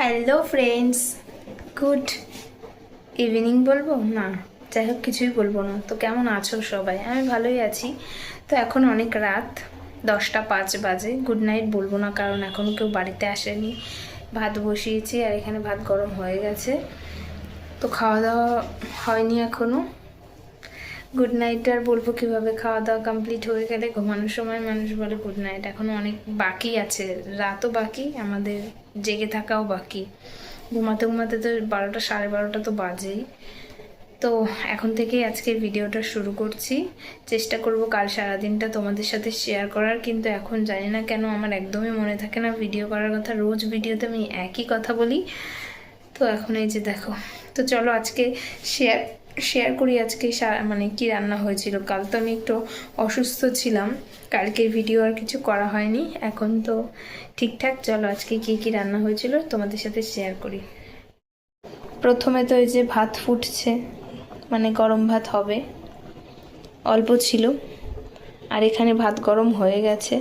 Hello friends good evening বলব? না যাই হোক কিছুই বলব না। তো কেমন আছো সবাই? আমি ভালোই আছি। তো এখন অনেক রাত, দশটা পাঁচ বাজে। গুড নাইট বলব না, কারণ এখনও কেউ বাড়িতে আসেনি। ভাত বসিয়েছি আর এখানে ভাত গরম হয়ে গেছে। তো খাওয়া দাওয়া হয়নি এখনও গুড নাইট আর বলব কীভাবে খাওয়া দাওয়া কমপ্লিট হয়ে গেলে ঘুমানোর সময় মানুষ বলে গুড নাইট এখনও অনেক বাকি আছে, রাতও বাকি, আমাদের জেগে থাকাও বাকি। ঘুমাতে ঘুমাতে তো বারোটা, সাড়ে বারোটা তো বাজেই। তো এখন থেকেই আজকে ভিডিওটা শুরু করছি। চেষ্টা করব কাল সারাদিনটা তোমাদের সাথে শেয়ার করার, কিন্তু এখন জানি না কেন আমার একদমই মনে থাকে না ভিডিও করার কথা। রোজ ভিডিওতে আমি একই কথা বলি। তো এখন এই যে দেখো, তো চলো আজকে শেয়ার শেয়ার করি আজকে মানে কি রান্না হয়েছিল। কাল তো আমি একটু অসুস্থ ছিলাম। কালকের ভিডিও আর কিছু করা হয়নি। এখন তো ঠিকঠাক। চলো আজকে কি কি রান্না হয়েছিল তোমাদের সাথে শেয়ার করি। প্রথমে তো এই যে ভাত ফুটছে মানে গরম ভাত হবে। অল্প ছিল। আর এখানে ভাত গরম হয়ে গেছে।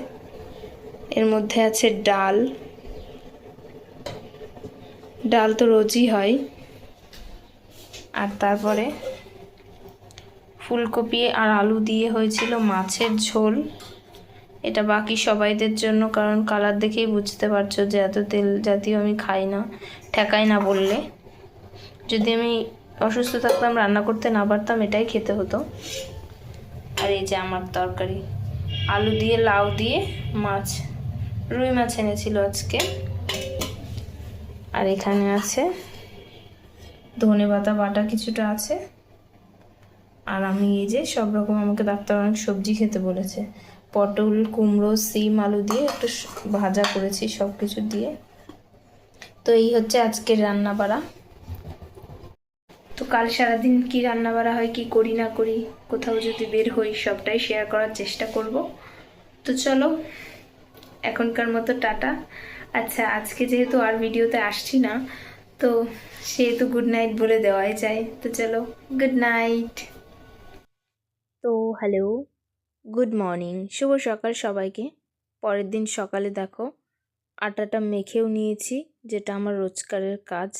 এর মধ্যে আছে ডাল। ডাল তো রোজই হয়। আর তারপরে ফুলকপি আর আলু দিয়ে হয়েছিল মাছের ঝোল। এটা বাকি সবাইদের জন্য, কারণ কালার দেখেই বুঝতে পারছ যে এত তেল জাতীয় আমি খাই না, ঠেকাই না বললে। যদি আমি অসুস্থ থাকতাম, রান্না করতে না পারতাম, এটাই খেতে হতো। আর এই যে আমার তরকারি। আলু দিয়ে, লাউ দিয়ে, মাছ, রুই মাছ এনেছিল আজকে। আর এখানে আছে ধনে পাতা বাটা কিছুটা আছে। আর আমি এই যে সব রকম আমাকে ডাক্তার অনেক সবজি খেতে বলেছে। পটল, কুমড়ো, সিম, আলু দিয়ে একটু ভাজা করেছি সব কিছু দিয়ে। তো এই হচ্ছে আজকের রান্না বাড়া তো কাল সারাদিন কি রান্না বাড়া হয়, কি করি, না করি, কোথাও যদি বের হই সবটাই শেয়ার করার চেষ্টা করব। তো চলো, এখনকার মতো টাটা। আচ্ছা আজকে যেহেতু আর ভিডিওতে আসছি না তো সেহেতু গুড নাইট বলে দেওয়াই যায়। তো চলো গুড নাইট তো হ্যালো গুড মর্নিং শুভ সকাল সবাইকে। পরের দিন সকালে দেখো, আটাটা মেখেও নিয়েছি, যেটা আমার রোজকারের কাজ।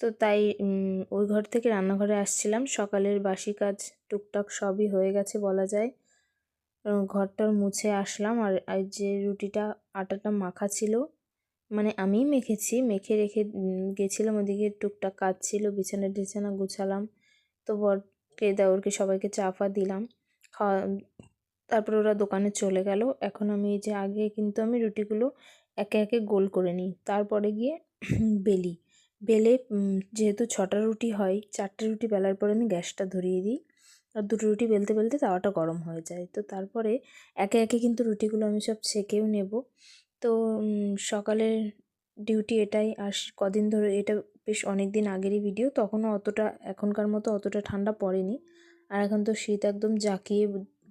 তো তাই ওই ঘর থেকে রান্নাঘরে আসছিলাম। সকালের বাসি কাজ টুকটাক সবই হয়ে গেছে বলা যায়। ঘরটার মুছে আসলাম। আর যে রুটিটা, আটাটা মাখা ছিল মানে আমিই মেখেছি, মেখে রেখে গেছিলাম ওদিকে, টুকটাক কাজ ছিল, বিছানা টিছানা গুছালাম। তো বরকে দেওরকে সবাইকে চা, ফা দিলাম। খাওয়া, তারপর ওরা দোকানে চলে গেল। এখন আমি এই যে আগে কিন্তু আমি রুটিগুলো একে একে গোল করে নিই। তারপরে গিয়ে বেলি। বেলে যেহেতু ছটা রুটি হয়, চারটে রুটি বেলার পরে আমি গ্যাসটা ধরিয়ে দিই। আর দুটো রুটি বেলতে বেলতে তাওয়াটা গরম হয়ে যায়। তো তারপরে একে একে কিন্তু রুটিগুলো আমি সব সেকেও নেব। তো সকালের ডিউটি এটাই। আর কদিন ধরে এটা বেশ অনেক দিন আগেরই ভিডিও তখনও অতটা, এখনকার মতো অতটা ঠান্ডা পড়েনি। আর এখন তো শীত একদম জাঁকিয়ে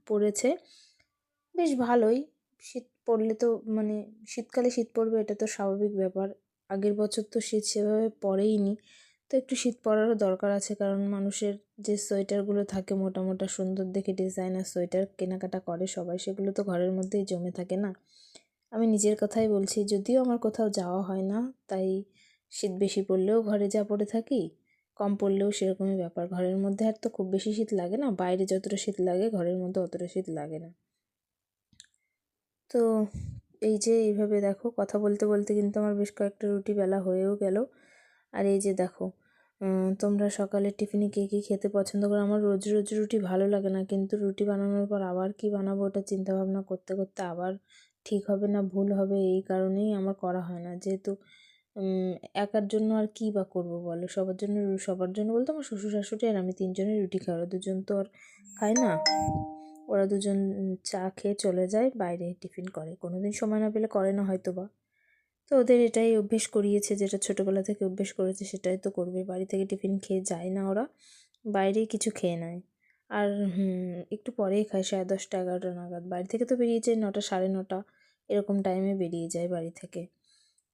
পড়েছে। বেশ ভালোই। শীত পড়লে তো মানে শীতকালে শীত পড়বে এটা তো স্বাভাবিক ব্যাপার। আগের বছর তো শীত সেভাবে পড়েইনি। তো একটু শীত পড়ারও দরকার আছে। কারণ মানুষের যে সোয়েটারগুলো থাকে মোটা মোটা সুন্দর দেখে ডিজাইনার সোয়েটার কেনাকাটা করে সবাই, সেগুলো তো ঘরের মধ্যেই জমে থাকে না? আমি নিজের কথাই বলছি, যদিও আমার কোথাও যাওয়া হয় না, তাই শীত বেশি পড়লেও ঘরে যা পড়ে থাকি, কম পড়লেও সেরকমই ব্যাপার। ঘরের মধ্যে আর তো খুব বেশি শীত লাগে না, বাইরে যতটা শীত লাগে, ঘরের মধ্যে অতটা শীত লাগে না। তো এই যে এইভাবে দেখো, কথা বলতে বলতে কিন্তু আমার বেশ কয়েকটা রুটি বেলা হয়েও গেল। আর এই যে দেখো তোমরা সকালে টিফিনে কে কী খেতে পছন্দ করো? আমার রোজ রোজ রুটি ভালো লাগে না, কিন্তু রুটি বানানোর পর আবার কি বানাবো ওটা চিন্তাভাবনা করতে করতে আবার ঠিক হবে না, ভুল হবে, এই কারণেই আমার করা হয় না। যেহেতু একার জন্য আর কী বা করব বলো? সবার জন্য সবার জন্য বলতে আমার শ্বশুর শাশুড়ি আর আমি তিনজনে রুটি খাই। ওরা দুজন তো আর খায় না। ওরা দুজন চা খেয়ে চলে যায়, বাইরে টিফিন করে। কোনো দিন সময় না পেলে করে না হয়তো বা তো ওদের এটাই অভ্যেস করিয়েছে, যেটা ছোটোবেলা থেকে অভ্যেস করেছে, সেটাই তো করবে। বাড়ি থেকে টিফিন খেয়ে যায় না ওরা। বাইরেই কিছু খেয়ে নেয়। আর একটু পরেই খায় সাড়ে দশটা, এগারোটা নাগাদ। বাড়ি থেকে তো বেরিয়ে যায় নটা, সাড়ে নটা, এরকম টাইমে বেরিয়ে যায় বাড়ি থেকে।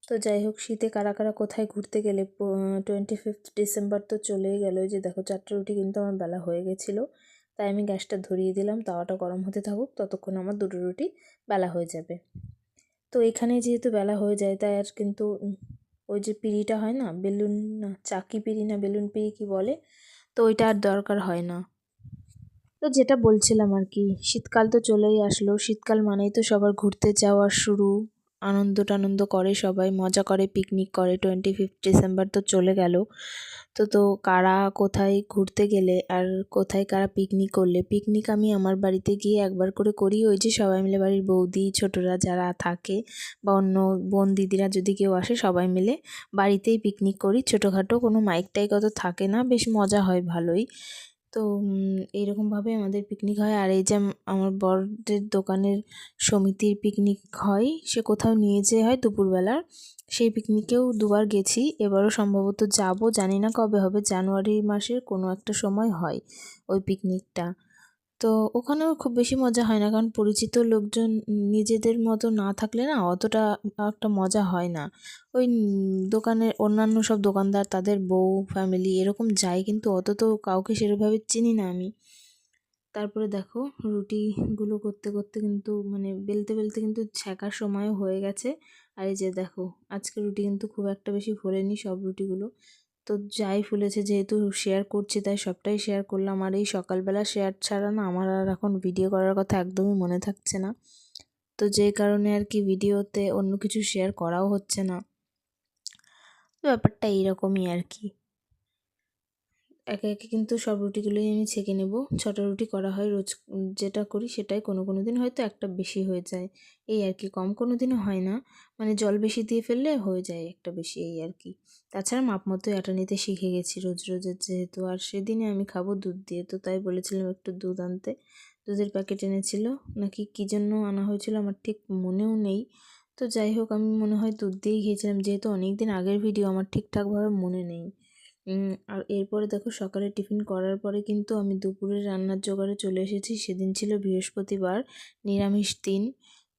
তো যাই হোক, শীতে কারা কারা কোথায় ঘুরতে গেলে টোয়েন্টি ফিফথ ডিসেম্বর তো চলেই গেল। যে দেখো, চারটে রুটি কিন্তু আমার বেলা হয়ে গেছিল। তাই আমি গ্যাসটা ধরিয়ে দিলাম, তাওয়াটা গরম হতে থাকুক, ততক্ষণ আমার দুটো রুটি বেলা হয়ে যাবে। তো এখানে যেহেতু বেলা হয়ে যায়, তাই আর কিন্তু ওই যে পিঁড়িটা হয় না, বেলুন, না, চাকি পিঁড়ি না, বেলুন পিঁড়ি কী বলে, তো ওইটা আর দরকার হয় না। তো যেটা বলছিলাম আর কি, শীতকাল তো চলেই আসলো। শীতকাল মানেই তো সবার ঘুরতে যাওয়ার শুরু। আনন্দ টানন্দ করে সবাই, মজা করে পিকনিক করে। টোয়েন্টি ফিফথ ডিসেম্বর তো চলে গেল। তো তো কারা কোথায় ঘুরতে গেলে আর কোথায় কারা পিকনিক করলে? পিকনিক আমি আমার বাড়িতে গিয়ে একবার করে করি। ওই যে সবাই মিলে বাড়ির বৌদি, ছোটরা যারা থাকে বা অন্য বোন দিদিরা যদি কেউ আসে, সবাই মিলে বাড়িতেই পিকনিক করি। ছোটোখাটো কোনো মাইক টাইক অত থাকে না। বেশ মজা হয় ভালোই। তো এইরকমভাবে আমাদের পিকনিক হয়। আর এই যে আমার বড়দের দোকানের সমিতির পিকনিক হয়, সে কোথাও নিয়ে যেয়ে হয় দুপুরবেলার সেই পিকনিকেও দুবার গেছি। এবারও সম্ভবত যাব, জানি না কবে হবে, জানুয়ারি মাসের কোনো একটা সময় হয় ওই পিকনিকটা তো ওখানেও খুব বেশি মজা হয় না। কারণ পরিচিত লোকজন নিজেদের মতো না থাকলে না অতটা একটা মজা হয় না। ওই দোকানের অন্যান্য সব দোকানদার, তাদের বউ ফ্যামিলি এরকম যায় কিন্তু অত তো কাউকে সেরকমভাবে চিনি না আমি। তারপরে দেখো রুটিগুলো করতে করতে কিন্তু মানে বেলতে বেলতে কিন্তু ছ্যাঁকার সময়ও হয়ে গেছে। আর এই যে দেখো, আজকে রুটি কিন্তু খুব একটা বেশি ফোলেনি সব রুটিগুলো। তো যাই ফুলেছে, যেহেতু শেয়ার করছি, তাই সবটাই শেয়ার করলাম। আর এই সকালবেলা শেয়ার ছাড়া না, আমার আর এখন ভিডিও করার কথা একদমই মনে থাকছে না। তো যে কারণে আর কি ভিডিওতে অন্য কিছু শেয়ার করাও হচ্ছে না। ব্যাপারটা এইরকমই আর কি। একে একে কিন্তু সব রুটিগুলোই আমি ছেঁকে নেব। ছটা রুটি করা হয় রোজ যেটা করি সেটাই কোনো কোনো দিন হয়তো একটা বেশি হয়ে যায়। এই আর কি, কম কোনো দিনও হয় না। মানে জল বেশি দিয়ে ফেললে হয়ে যায় একটা বেশি, এই আর কি। তাছাড়া মাপ মতো এটা নিতে শিখে গেছি রোজ রোজের যেহেতু আর সেদিনে আমি খাব দুধ দিয়ে, তো তাই বলেছিলাম একটু দুধ আনতে। দুধের প্যাকেট এনেছিল। নাকি কী জন্য আনা হয়েছিল আমার ঠিক মনেও নেই। তো যাই হোক, আমি মনে হয় দুধ দিয়েই খেয়েছিলাম। যেহেতু অনেক দিন আগের ভিডিও আমার ঠিকঠাকভাবে মনে নেই। আর এরপরে দেখো সকালে টিফিন করার পরে কিন্তু আমি দুপুরে রান্নার জোগাড়ে চলে এসেছি। সেদিন ছিল বৃহস্পতিবার, নিরামিষ দিন।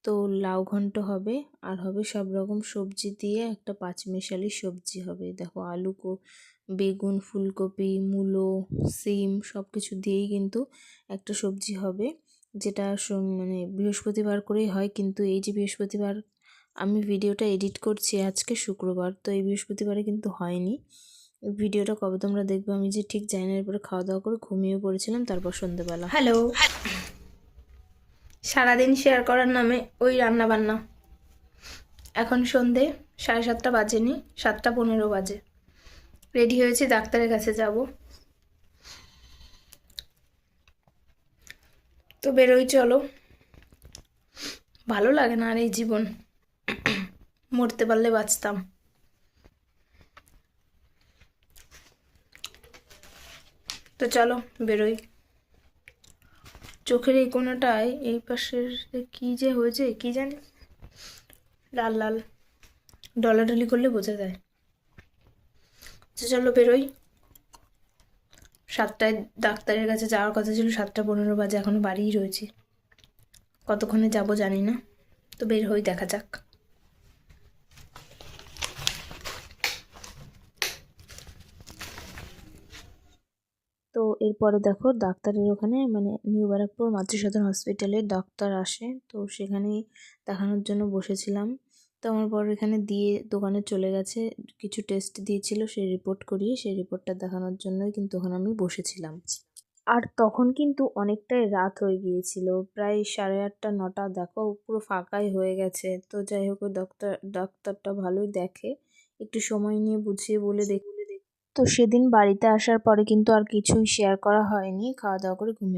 তো লাউ ঘন্ট হবে, আর হবে সব রকম সবজি দিয়ে একটা পাঁচমিশালি সবজি হবে। দেখো আলু কো, বেগুন, ফুলকপি, মূলো, সিম সব কিছু দিয়েই কিন্তু একটা সবজি হবে। যেটা মানে বৃহস্পতিবার করেই হয়। কিন্তু এই যে বৃহস্পতিবার আমি ভিডিওটা এডিট করছি আজকে শুক্রবার, তো এই বৃহস্পতিবারে কিন্তু হয়নি। ভিডিওটা কবে তোমরা দেখবে? আমি যে ঠিক জানি না, এরপরে খাওয়া দাওয়া করে ঘুমিয়ে পড়েছিলাম, তারপর সন্ধ্যেবেলা হ্যালো সারাদিন শেয়ার করার নামে ওই রান্না বান্না এখন সন্ধে, সাড়ে সাতটা বাজেনি, সাতটা পনেরো বাজে। রেডি হয়েছি, ডাক্তারের কাছে যাব। তো বেরোই, চলো। ভালো লাগে না আর এই জীবন। মরতে পারলে বাঁচতাম। তো চলো বেরোই। চোখের এই কোনোটায় এই পাশের কি যে হয়েছে কি জানি? লাল লাল। ডলাডলি করলে বোঝা যায়। তো চলো বেরোই। সাতটায় ডাক্তারের কাছে যাওয়ার কথা ছিল, সাতটা পনেরো বাজে এখনও বাড়িই রয়েছি। কতক্ষণে যাব জানি না। তো বের হই, দেখা যাক। তো এরপরে দেখো ডাক্তারের ওখানে মানে নিউ ব্যারাকপুর মাতৃসদন হসপিটালে ডাক্তার আসে। তো সেখানেই দেখানোর জন্য বসেছিলাম। তো আমার পর এখানে দিয়ে দোকানে চলে গেছে। কিছু টেস্ট দিয়েছিল সেই রিপোর্ট করিয়ে সেই রিপোর্টটা দেখানোর জন্যই কিন্তু ওখানে আমি বসেছিলাম। আর তখন কিন্তু অনেকটাই রাত হয়ে গিয়েছিল। প্রায় সাড়ে আটটা, নটা, দেখো পুরো ফাঁকাই হয়ে গেছে। তো যাই হোক ডক্টর ডাক্তারটা ভালোই দেখে। একটু সময় নিয়ে বুঝিয়ে বলে দেখ। তো সেদিন বাড়িতে আসার পরে কিন্তু আর কিছুই শেয়ার করা হয়নি। খাওয়া দাওয়া করে ঘুমিয়ে